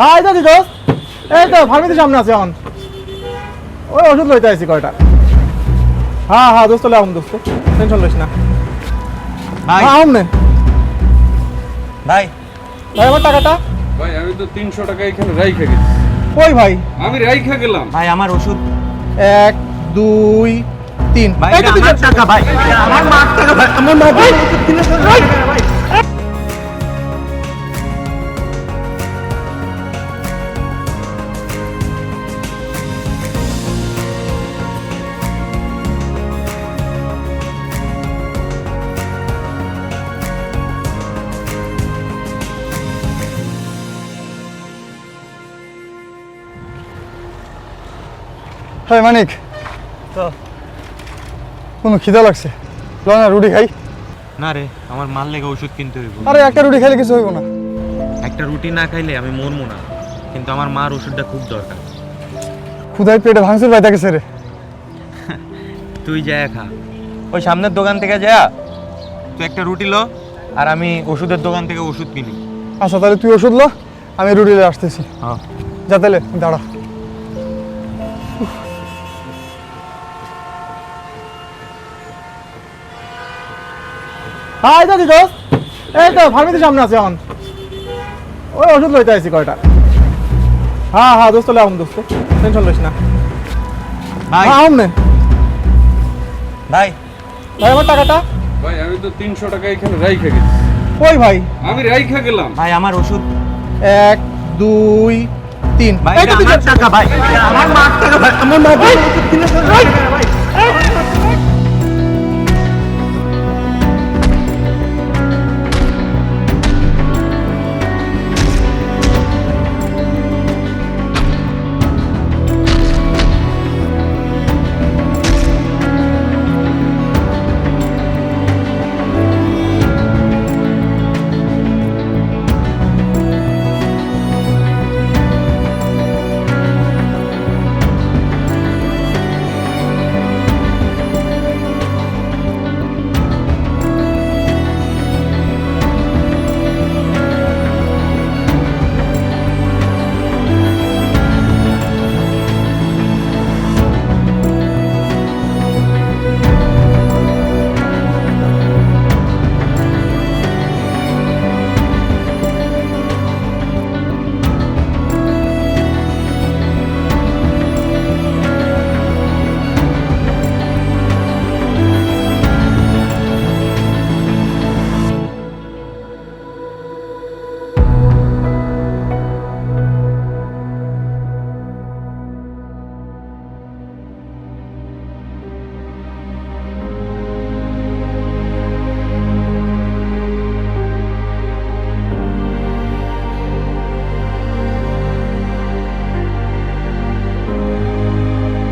High দাদি দোস্ত। এই তো ফার্মেসির সামনে আছে এখন। ওই ওষুধ লইতে আইছি কয়টা। হ্যাঁ হ্যাঁ দোস্ত লে আম দোস্ত। টেনশন লইস না। ভাই। হ্যাঁ আম নে। ভাই। ভাই আমার টাকাটা? ভাই আমি তো তিনশো টাকা এখানে রাইখা গেছি। কই ভাই? আমি রাইখা গেলাম। ভাই আমার ওষুধ। এক দুই তিন। ভাই আমার টাকা ভাই। আমার মার টাকা ভাই। আমার মা ভাই হ্যাঁ মানিক। তো? কোনো খিদা লাগছে? ল না রুটি খাই। না রে আমার মার লেগে ওষুধ কিনতে হইব। আরে একটা রুটি খাইলে কিছু হইব না। একটা রুটি না খাইলে আমি মরমু না। কিন্তু আমার মার ওষুধটা খুব দরকার। ক্ষুধায় পেটে ভাঙচুর পাইতে গেছে রে। তুই যা খা। ওই সামনের দোকান থেকে যা। তুই একটা রুটি লো আর আমি ওষুধের দোকান থেকে ওষুধ কিনি। আচ্ছা তাহলে তুই ওষুধ ল আমি রুটি আসতেছি। হ্যাঁ যা তাহলে দাঁড়া। হাই দাদি দোস্ত এই তো ফার্মেসির সামনে আছে এখন। ওই ওষুধ লইতে আইছি কয়টা? হ্যাঁ হ্যাঁ দোস্ত লে আম দোস্ত। টেনশন লইস না। ভাই। হ্যাঁ আম নে। ভাই। ভাই আমার টাকাটা? ভাই আমি তো তিনশো টাকা এখানে রাইখা গেছি। কই ভাই? আমি রাইখা গেলাম। ভাই আমার ওষুধ। এক দুই তিন। ভাই এই তো আমার টাকা ভাই। আমার মার টাকা ভাই। আমার মা ভাই। ভাই।